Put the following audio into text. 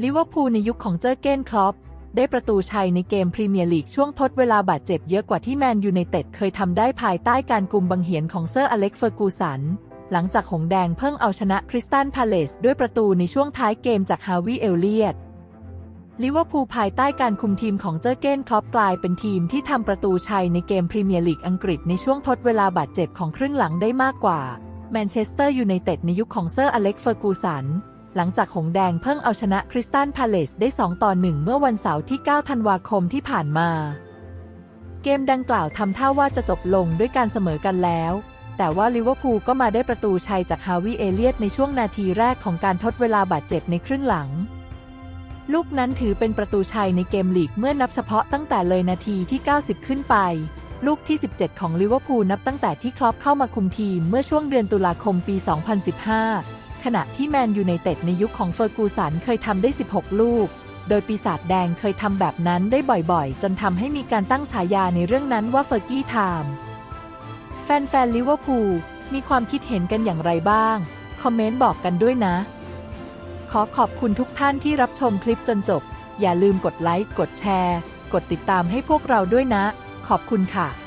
ลิเวอร์พูลในยุคของเจอร์เก้นคลอปได้ประตูชัยในเกมพรีเมียร์ลีกช่วงทดเวลาบาดเจ็บเยอะกว่าที่แมนยูไนเต็ดเคยทำได้ภายใต้การกุมบังเหียนของเซอร์อเล็กซ์เฟอร์กูสัน หลังจากหงแดงเพิ่งเอาชนะคริสตันพาเลสด้วยประตูในช่วงท้ายเกมจากฮาวิเอลเลียตลิเวอร์พูลภายใต้การคุมทีมของเจอร์เก้นคลอปกลายเป็นทีมที่ทำประตูชัยในเกมพรีเมียร์ลีกอังกฤษในช่วงทดเวลาบาดเจ็บของครึ่งหลังได้มากกว่าแมนเชสเตอร์ยูไนเต็ดในยุคของเซอร์อเล็กซ์เฟอร์กูสัน หลังจากหงแดงเพิ่งเอาชนะคริสตันพาเลสได้ 2 ต่อ 1 เมื่อวันเสาร์ที่ 9 ธันวาคมที่ผ่านมา เกมดังกล่าวทำท่าว่าจะจบลงด้วยการเสมอกันแล้ว แต่ว่าลิเวอร์พูลก็มาได้ประตูชัยจากฮาวิเอเลียตในช่วงนาทีแรกของการทดเวลาบาดเจ็บในครึ่งหลัง ลูกนั้นถือเป็นประตูชัยในเกมลีกเมื่อนับเฉพาะตั้งแต่เลยนาทีที่ 90 ขึ้นไป ลูกที่ 17 ของลิเวอร์พูลนับตั้งแต่ที่คลอปเข้ามาคุมทีมเมื่อช่วงเดือนตุลาคมปี 2015 ขณะที่แมนยูไนเต็ดในยุคของเฟอร์กูสันเคยทำได้ 16 ลูก โดยปีศาจแดงเคยทำแบบนั้นได้บ่อยๆ จนทำให้มีการตั้งฉายาในเรื่องนั้นว่าเฟอร์กี้ไทม์แฟนๆลิเวอร์พูลมีความคิดเห็นกันอย่างไรบ้าง คอมเมนต์บอกกันด้วยนะ ขอขอบคุณทุกท่านที่รับชมคลิปจนจบ อย่าลืมกดไลค์ กดแชร์ กดติดตามให้พวกเราด้วยนะ ขอบคุณค่ะ